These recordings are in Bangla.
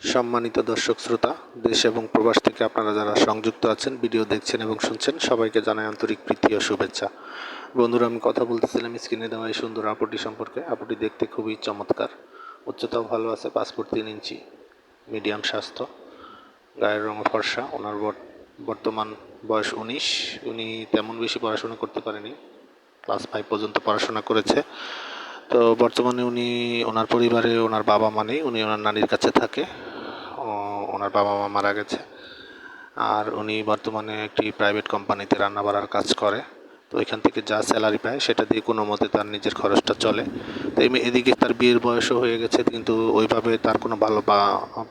সম্মানিত দর্শক শ্রোতা, দেশ এবং প্রবাস থেকে আপনারা যারা সংযুক্ত আছেন, ভিডিও দেখছেন এবং শুনছেন, সবাইকে জানাই আন্তরিক প্রীতি ও শুভেচ্ছা। বন্ধুরা, আমি কথা বলতেছিলাম স্ক্রিনে দেওয়া এই সুন্দর আপুটি সম্পর্কে। আপুটি দেখতে খুবই চমৎকার। উচ্চতাও ভালো আছে পাসপোর্ট তিন ইঞ্চি, মিডিয়াম স্বাস্থ্য। গায়ের রঙ ফর্সা, ওনার বর- বর্তমান বয়স উনিশ, উনি তেমন বেশি পড়াশোনা করতে পারেনি, ক্লাস ফাইভ পর্যন্ত পড়াশোনা করেছে। তো বর্তমানে উনি, ওনার পরিবারে ওনার বাবা মা নেই, উনি ওনার নানির কাছে থাকে। ওনার বাবা মা মারা গেছে। আর উনি বর্তমানে একটি প্রাইভেট কোম্পানিতে রান্না বাড়ার কাজ করে। তো এখান থেকে যা স্যালারি পায়, সেটা দিয়ে কোনো মতে তার নিজের খরচটা চলে। তো এমনি এদিকে তার বিয়ের বয়সও হয়ে গেছে, কিন্তু ওইভাবে তার কোনো ভালো বা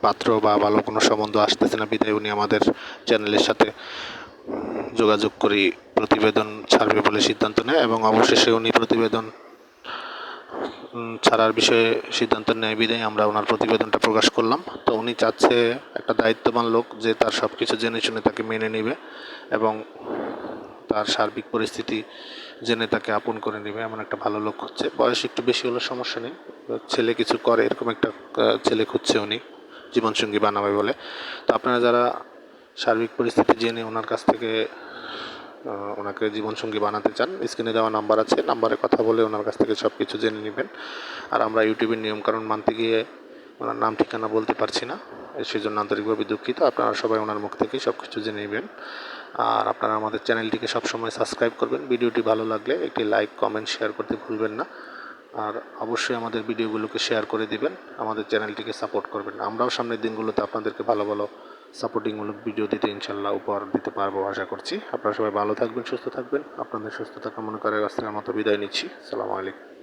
পাত্র বা ভালো কোনো সম্বন্ধ আসতেছে না। বিদায় উনি আমাদের চ্যানেলের সাথে যোগাযোগ করি, প্রতিবেদন ছাড়বে বলে সিদ্ধান্ত নেয় এবং অবশেষে উনি প্রতিবেদন ছাড়ার বিষয়ে সিদ্ধান্ত নেয় বিদায়, আমরা ওনার প্রতিবেদনটা প্রকাশ করলাম। তো উনি চাচ্ছে একটা দায়িত্ববান লোক যে তার সব কিছু জেনে শুনে তাকে মেনে নেবে এবং তার সার্বিক পরিস্থিতি জেনে তাকে আপন করে নেবে। এমন একটা ভালো লোক হচ্ছে বয়স একটু বেশি হলে সমস্যা নেই। ছেলে কিছু করে, এরকম একটা ছেলে খুঁজছে উনি, জীবনসঙ্গী বানাবে বলে। তো আপনারা যারা সার্বিক পরিস্থিতি জেনে ওনার কাছ থেকে ওনাকে জীবনসঙ্গী বানাতে চান। স্ক্রিনে দেওয়া নাম্বার আছে, নাম্বারে কথা বলে ওনার কাছ থেকে সব কিছু জেনে নেবেন। আর আমরা ইউটিউবের নিয়মকানুন মানতে গিয়ে ওনার নাম ঠিকানা বলতে পারছি না সেই জন্য আন্তরিকভাবে দুঃখিত। আপনারা সবাই ওনার মুখ থেকেই সব কিছু জেনে নেবেন। আর আপনারা আমাদের চ্যানেলটিকে সবসময় সাবস্ক্রাইব করবেন। ভিডিওটি ভালো লাগলে একটি লাইক, কমেন্ট, শেয়ার করতে ভুলবেন না। আর অবশ্যই আমাদের ভিডিওগুলোকে শেয়ার করে দিবেন। আমাদের চ্যানেলটিকে সাপোর্ট করবেন। আমরাও সামনের দিনগুলোতে আপনাদেরকে ভালো ভালো সাপোর্টিংমূলক ভিডিও দিতে ইনশাল্লাহ উপহার দিতে পারব আশা করছি। আপনারা সবাই ভালো থাকবেন, সুস্থ থাকবেন। আপনাদের সুস্থতা কামনা করে আজকের মতো বিদায় নিচ্ছি। সালামু আলাইকুম।